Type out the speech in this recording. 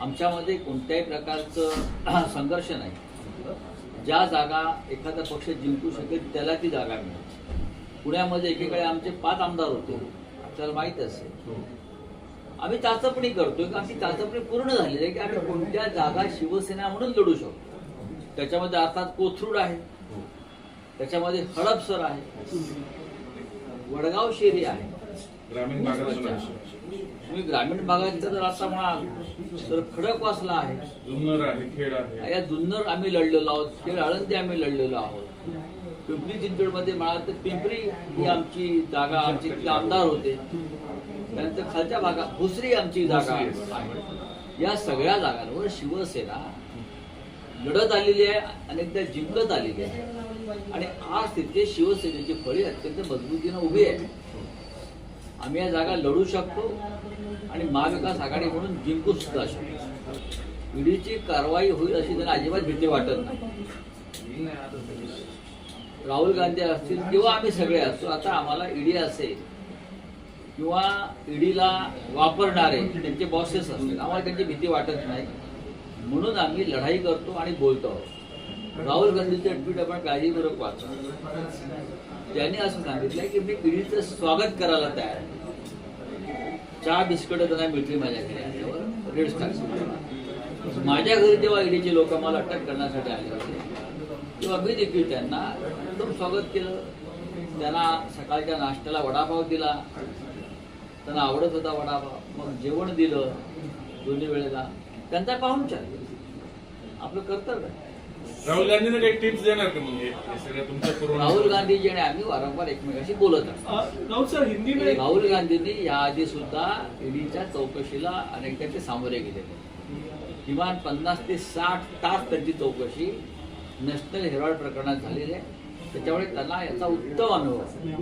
आमच्यामध्ये कोणत्याही प्रकारचं संघर्ष नाही. ज्या जागा एखादा पक्ष जिंकू शकेल त्याला ती जागा मिळेल. पुण्यामध्ये एकेकाळी आमचे पाच आमदार होते. आपल्याला माहीत असेल. आम्ही चाचपणी करतोय का आमची चाचपणी पूर्ण झालेली आहे की आम्ही कोणत्या जागा शिवसेना म्हणून लढू शकतो. त्याच्यामध्ये अर्थात कोथरूड आहे. त्याच्यामध्ये हडपसर आहे. वडगाव शेरी आहे. ग्रामीण आहे. तुम्ही ग्रामीण भागातलं जर आता म्हणाल तर खडकवासला आहे. जुन्नर आहे खेड आहे. या जुन्नर आम्ही लढलेलो आहोत खेड आळंदी आम्ही लढलेलो आहोत. पिंपरी चिंचवडमध्ये म्हणाल तर पिंपरी ही आमची जागा आमचे आमदार होते. त्यानंतर खालच्या भागात भुसरी आमची जागा आहे. या सगळ्या जागांवर शिवसेना लढत आलेली आहे अनेकदा जिंकत आलेली आहे. आणि आज तिथे शिवसेनेची फळी अत्यंत मजबूतीनं उभी आहे आम्ही या जागा लढू शकतो आणि महाविकास आघाडी म्हणून जिंकू सुद्धा शकतो. ईडीची कारवाई होईल अशी त्यांना अजिबात भीती वाटत नाही. राहुल गांधी असतील किंवा आम्ही सगळे असतो आता आम्हाला ईडी असेल किंवा ईडीला वापरणारे त्यांचे बॉसेस असतील आम्हाला त्यांची भीती वाटत नाही. म्हणून आम्ही लढाई करतो आणि बोलतो आहोत. राहुल गांधीचे ट्विट आपण काळजीपूर्वक वाचतो त्यांनी असं सांगितलंय की मी पिढीचं स्वागत करायला तयार चहा बिस्किट त्यांना मिळतील माझ्याकडे रेड स्टार माझ्या घरी जेव्हा ईडीचे लोक मला अटक करण्यासाठी आले होते. तेव्हा मी देखील त्यांना एकदम स्वागत केलं. त्यांना सकाळच्या नाश्त्याला वडापाव दिला. त्यांना आवडत होता वडापाव. मग जेवण दिलं. दोन्ही वेळेला त्यांचा पाहुणचार. आपलं कर्तव्य राहुल गांधींना काही टिप्स देणार का म्हणजे सगळं तुमच्या पूर्ण राहुल गांधीजी आणि आम्ही वारंवार एकमेकाशी बोलत असतो. सर हिंदी में राहुल गांधींनी याआधी सुद्धा ईडीच्या चौकशीला अनेकदा ते सामोरे गेले. किमान पन्नास ते साठ तास त्यांची चौकशी नॅशनल हेरॉल्ड प्रकरणात झालेली आहे. त्याच्यामुळे त्यांना याचा उत्तम अनुभव.